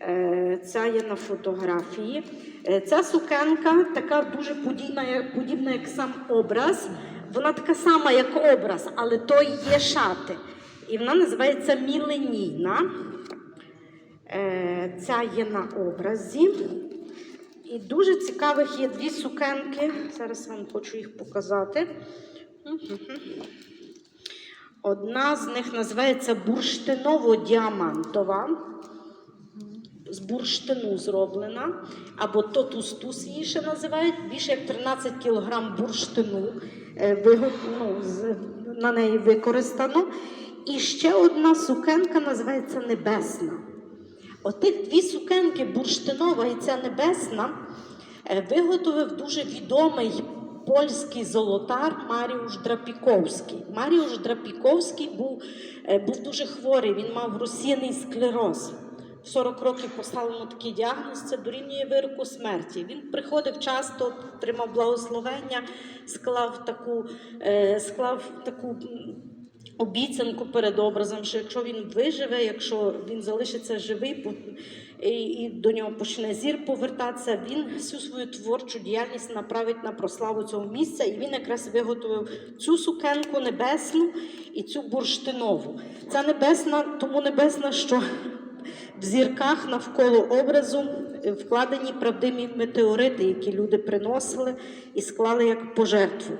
Е, Ця є на фотографії. Е, Ця сукенка така дуже подібна, подібна, як сам образ. Вона така сама, як образ, але то є шати. І вона називається міленійна. Е, Ця є на образі. І дуже цікавих є дві сукенки. Зараз вам хочу їх показати. Одна з них називається бурштиново-діамантова. З бурштину зроблена, або тотустус її ще називають, більше як 13 кг бурштину е, ну, на неї використано. І ще одна сукенка називається Небесна. Отих дві сукенки бурштинова і ця небесна е, виготовив дуже відомий польський золотар Маріуш Драпіковський. Маріуш Драпіковський був, е, був дуже хворий, він мав розсіяний склероз. В 40 років поставлено такий діагноз, це дорівнює вироку смерті. Він приходив часто, отримав благословення, склав таку, е, склав таку обіцянку перед образом, що якщо він виживе, якщо він залишиться живий, і до нього почне зір повертатися, він всю свою творчу діяльність направить на прославу цього місця. І він якраз виготовив цю сукенку небесну і цю бурштинову. Ця небесна, тому небесна, що в зірках навколо образу е, вкладені правдиві метеорити, які люди приносили і склали як пожертву.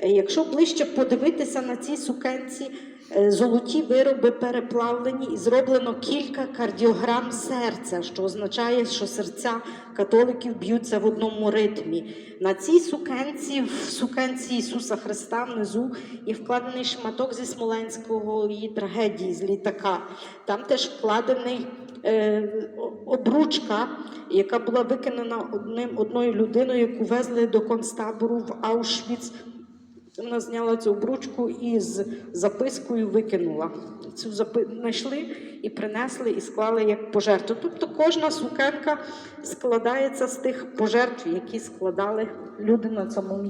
Е, Якщо ближче подивитися на ці сукенці, е, золоті вироби переплавлені і зроблено кілька кардіограм серця, що означає, що серця католиків б'ються в одному ритмі. На цій сукенці, в сукенці Ісуса Христа внизу є вкладений шматок зі Смоленського її трагедії з літака. Там теж вкладений обручка, яка була виконана одним, одною людиною, яку везли до концтабору в Аушвіц. Вона зняла цю обручку і з запискою викинула. Цю запи... знайшли і принесли, і склали як пожертву. Тобто кожна сукенка складається з тих пожертв, які складали люди на цьому місці.